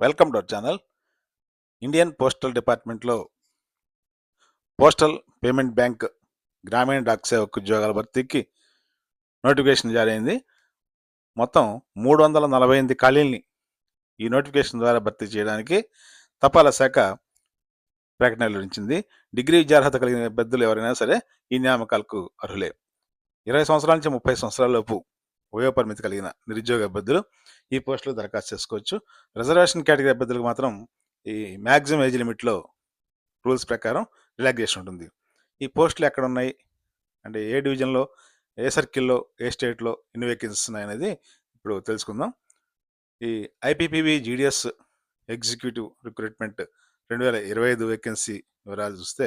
Welcome to our channel Indian postal డిపార్ట్మెంట్లో postal payment bank Gramin Dak Sevak ఉద్యోగాల భర్తీకి notification జారీ అయింది మొత్తం మూడు వందల నలభై ఎనిమిది ఖాళీల్ని ఈ నోటిఫికేషన్ ద్వారా భర్తీ చేయడానికి తపాలా శాఖ ప్రకటన వెల్లడించింది డిగ్రీ విద్యార్హత కలిగిన అభ్యర్థులు ఎవరైనా సరే ఈ నియామకాలకు అర్హులే. ఇరవై సంవత్సరాల నుంచి ముప్పై సంవత్సరాల లోపు వయో పరిమితి కలిగిన నిరుద్యోగ అభ్యర్థులు ఈ పోస్టులు దరఖాస్తు చేసుకోవచ్చు. రిజర్వేషన్ కేటగిరీ అభ్యర్థులకు మాత్రం ఈ మ్యాక్సిమం ఏజ్ లిమిట్లో రూల్స్ ప్రకారం రిలాక్సేషన్ ఉంటుంది. ఈ పోస్టులు ఎక్కడ ఉన్నాయి అంటే ఏ డివిజన్లో ఏ సర్కిల్లో ఏ స్టేట్లో ఎన్ని వేకెన్సీస్ ఉన్నాయి అనేది ఇప్పుడు తెలుసుకుందాం. ఈ ఐపీపీవి జీడిఎస్ ఎగ్జిక్యూటివ్ రిక్రూట్మెంట్ రెండు వేల ఇరవై ఐదు వేకెన్సీ వివరాలు చూస్తే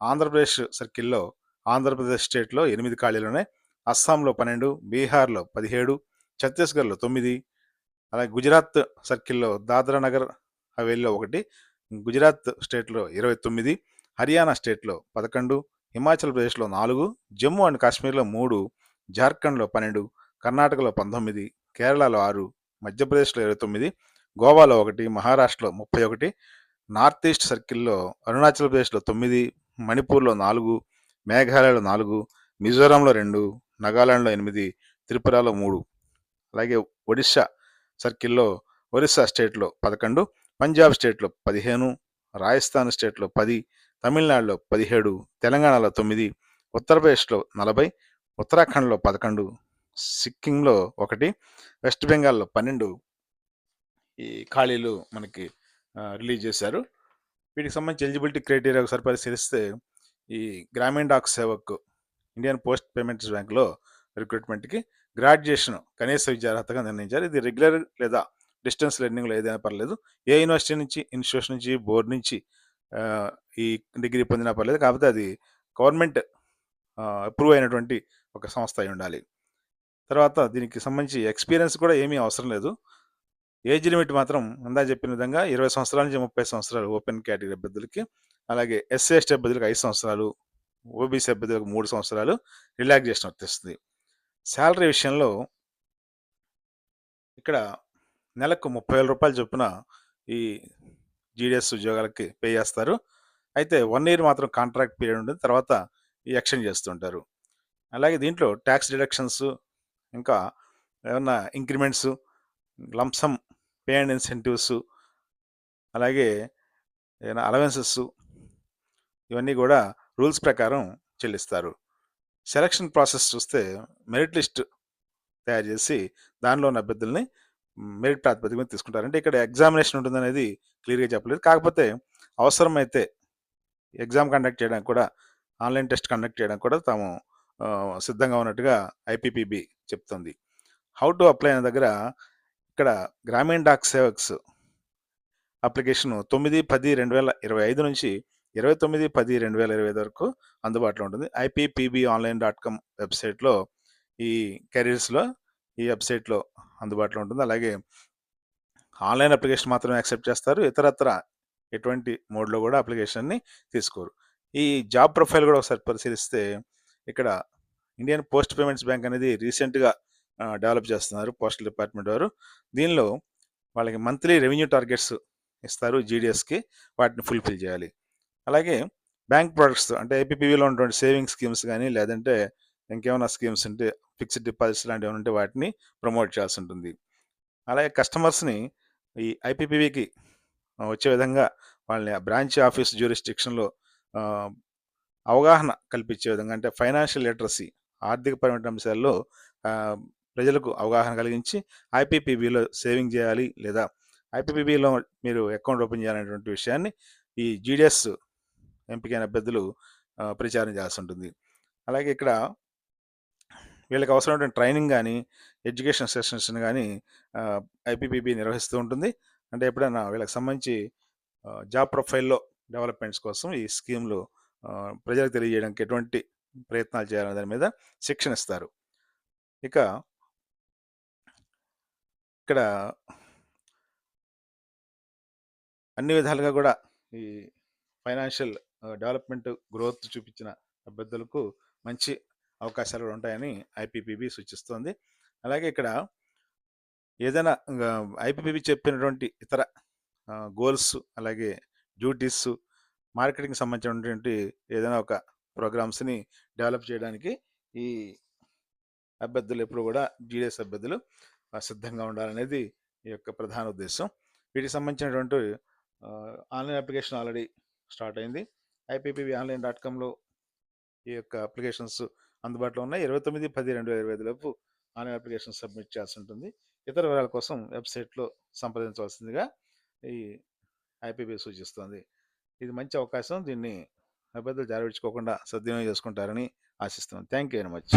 ఆంధ్రప్రదేశ్ సర్కిల్లో ఆంధ్రప్రదేశ్ స్టేట్లో ఎనిమిది ఖాళీలు ఉన్నాయి. అస్సాంలో పన్నెండు బీహార్లో పదిహేడు ఛత్తీస్గఢ్లో తొమ్మిది అలాగే గుజరాత్ సర్కిల్లో దాద్రా నగర్ హవేలీలో ఒకటి గుజరాత్ స్టేట్లో ఇరవై తొమ్మిది హర్యానా స్టేట్లో పదకొండు హిమాచల్ ప్రదేశ్లో నాలుగు జమ్మూ అండ్ కాశ్మీర్లో మూడు జార్ఖండ్లో పన్నెండు కర్ణాటకలో పంతొమ్మిది కేరళలో ఆరు మధ్యప్రదేశ్లో ఇరవై తొమ్మిది గోవాలో ఒకటి మహారాష్ట్రలో ముప్పై ఒకటి నార్త్ ఈస్ట్ సర్కిల్లో అరుణాచల్ ప్రదేశ్లో తొమ్మిది మణిపూర్లో నాలుగు మేఘాలయలో నాలుగు మిజోరాంలో రెండు నాగాలాండ్లో ఎనిమిది త్రిపురలో మూడు. అలాగే ఒడిశా సర్కిల్లో ఒరిస్సా స్టేట్లో పదకొండు పంజాబ్ స్టేట్లో పదిహేను రాజస్థాన్ స్టేట్లో పది తమిళనాడులో పదిహేడు తెలంగాణలో తొమ్మిది ఉత్తరప్రదేశ్లో నలభై ఉత్తరాఖండ్లో పదకొండు సిక్కింలో ఒకటి వెస్ట్ బెంగాల్లో పన్నెండు ఈ ఖాళీలు మనకి రిలీజ్ చేశారు. వీటికి సంబంధించి ఎలిజిబిలిటీ క్రైటీరియా ఒకసారి పరిశీలిస్తే ఈ గ్రామీణ డాక్ సేవకు ఇండియన్ పోస్ట్ పేమెంట్స్ బ్యాంక్లో రిక్రూట్మెంట్కి గ్రాడ్యుయేషన్ కనీస విద్యార్హతగా నిర్ణయించారు ఇది రెగ్యులర్ లేదా డిస్టెన్స్ లెర్నింగ్లో ఏదైనా పర్లేదు. ఏ యూనివర్సిటీ నుంచి ఇన్స్టిట్యూషన్ నుంచి బోర్డు నుంచి ఈ డిగ్రీ పొందినా పర్లేదు. కాకపోతే అది గవర్నమెంట్ అప్రూవ్ అయినటువంటి ఒక సంస్థ అయి ఉండాలి. తర్వాత దీనికి సంబంధించి ఎక్స్పీరియన్స్ కూడా ఏమీ అవసరం లేదు. ఏజ్ లిమిట్ మాత్రం అందా చెప్పిన విధంగా ఇరవై సంవత్సరాల నుంచి ముప్పై సంవత్సరాలు ఓపెన్ కేటగిరీ అభ్యర్థులకి అలాగే ఎస్సీ ఎస్టీ అభ్యర్థులకు ఐదు సంవత్సరాలు ఓబీసీ అభ్యర్థులకు మూడు సంవత్సరాలు రిలాక్సేషన్ వర్తిస్తుంది. శాలరీ విషయంలో ఇక్కడ నెలకు ముప్పై వేల రూపాయలు చొప్పున ఈ జీడిఎస్ ఉద్యోగాలకి పే చేస్తారు. అయితే వన్ ఇయర్ మాత్రం కాంట్రాక్ట్ పీరియడ్ ఉంటుంది. తర్వాత ఈ ఎక్స్టెండ్ చేస్తుంటారు. అలాగే దీంట్లో ట్యాక్స్ డిడక్షన్స్ ఇంకా ఏమన్నా increments lump sum pay and incentives అలాగే ఏదైనా అలవెన్సెస్ ఇవన్నీ కూడా రూల్స్ ప్రకారం చెల్లిస్తారు. సెలక్షన్ ప్రాసెస్ చూస్తే మెరిట్ లిస్ట్ తయారు చేసి దానిలో ఉన్న అభ్యర్థుల్ని మెరిట్ ప్రాతిపదిక మీద తీసుకుంటారు. అంటే ఇక్కడ ఎగ్జామినేషన్ ఉంటుందనేది క్లియర్గా చెప్పలేదు. కాకపోతే అవసరమైతే ఎగ్జామ్ కండక్ట్ చేయడానికి కూడా ఆన్లైన్ టెస్ట్ కండక్ట్ చేయడానికి కూడా తాము సిద్ధంగా ఉన్నట్టుగా ఐపీపీబీ చెప్తుంది. హౌ టు అప్లై అనే దగ్గర ఇక్కడ గ్రామీణ డాక్ సేవక్స్ అప్లికేషన్ తొమ్మిది పది రెండు వేల ఇరవై ఐదు నుంచి ఇరవై తొమ్మిది పది రెండు వేల ఇరవై ఐదు వరకు అందుబాటులో ఉంటుంది. ఐపీపీబీ ఆన్లైన్ డాట్ కామ్ వెబ్సైట్లో ఈ కెరీర్స్లో ఈ వెబ్సైట్లో అందుబాటులో ఉంటుంది. అలాగే ఆన్లైన్ అప్లికేషన్ మాత్రమే యాక్సెప్ట్ చేస్తారు. ఇతరత్ర ఎటువంటి మోడ్లో కూడా అప్లికేషన్ని తీసుకోరు. ఈ జాబ్ ప్రొఫైల్ కూడా ఒకసారి పరిశీలిస్తే ఇక్కడ ఇండియన్ పోస్ట్ పేమెంట్స్ బ్యాంక్ అనేది రీసెంట్గా డెవలప్ చేస్తున్నారు పోస్టల్ డిపార్ట్మెంట్ వారు. దీనిలో వాళ్ళకి మంత్లీ రెవెన్యూ టార్గెట్స్ ఇస్తారు జీడిఎస్కి. వాటిని ఫుల్ఫిల్ చేయాలి. అలాగే బ్యాంక్ ప్రొడక్ట్స్ అంటే ఏపీపీవీలో ఉన్నటువంటి సేవింగ్ స్కీమ్స్ కానీ లేదంటే ఇంకేమైనా స్కీమ్స్ ఉంటే ఫిక్స్డ్ డిపాజిట్స్ లాంటివి ఏమైనా ఉంటే వాటిని ప్రమోట్ చేయాల్సి ఉంటుంది. అలాగే కస్టమర్స్ని ఈ ఐపీపీవీకి వచ్చే విధంగా వాళ్ళని బ్రాంచ్ ఆఫీస్ జ్యూరిస్టిక్షన్లో అవగాహన కల్పించే విధంగా అంటే ఫైనాన్షియల్ లిటరసీ ఆర్థికపరమైన అంశాల్లో ప్రజలకు అవగాహన కలిగించి ఐపీపీబీలో సేవింగ్ చేయాలి లేదా ఐపీపీబీలో మీరు అకౌంట్ ఓపెన్ చేయాలనేటువంటి విషయాన్ని ఈ జీడిఎస్ ఎంపికైన అభ్యర్థులు ప్రచారం చేయాల్సి ఉంటుంది అలాగే ఇక్కడ వీళ్ళకి అవసరమైన ట్రైనింగ్ కానీ ఎడ్యుకేషన్ సెషన్స్ కానీ ఐపీపీబీ నిర్వహిస్తూ ఉంటుంది. అంటే ఎప్పుడైనా వీళ్ళకి సంబంధించి జాబ్ ప్రొఫైల్లో డెవలప్మెంట్స్ కోసం ఈ స్కీమ్లు ప్రజలకు తెలియజేయడానికి ఎటువంటి ప్రయత్నాలు చేయాలనే దాని మీద శిక్షణ ఇస్తారు. ఇక ఇక్కడ అన్ని విధాలుగా కూడా ఈ ఫైనాన్షియల్ డెవలప్మెంట్ గ్రోత్ చూపించిన అభ్యర్థులకు మంచి అవకాశాలు ఉంటాయని ఐపీపీబీ సూచిస్తోంది. అలాగే ఇక్కడ ఏదైనా ఐపీపీబీ చెప్పినటువంటి ఇతర గోల్స్ అలాగే డ్యూటీస్ మార్కెటింగ్ సంబంధించినటువంటి ఏదైనా ఒక ప్రోగ్రామ్స్ని డెవలప్ చేయడానికి ఈ అభ్యర్థులు ఎప్పుడు కూడా జీడిఎస్ అభ్యర్థులు సిద్ధంగా ఉండాలనేది ఈ యొక్క ప్రధాన ఉద్దేశం. వీటికి సంబంధించినటువంటి ఆన్లైన్ అప్లికేషన్ ఆల్రెడీ స్టార్ట్ అయింది. ఐపీపీబీ ఆన్లైన్ డాట్ కామ్లో ఈ యొక్క అప్లికేషన్స్ అందుబాటులో ఉన్నాయి. ఇరవై తొమ్మిది పది రెండు వేల ఇరవై ఐదులోపు ఆన్లైన్ అప్లికేషన్ సబ్మిట్ చేయాల్సి ఉంటుంది. ఇతర వివరాల కోసం వెబ్సైట్లో సంప్రదించవలసిందిగా ఈ ఐపీబీ సూచిస్తుంది. ఇది మంచి అవకాశం. దీన్ని అభ్యర్థులు జారవిడ్చుకోకుండా సద్వినియోగం చేసుకుంటారని ఆశిస్తున్నాను థ్యాంక్ యూ వెరీ మచ్.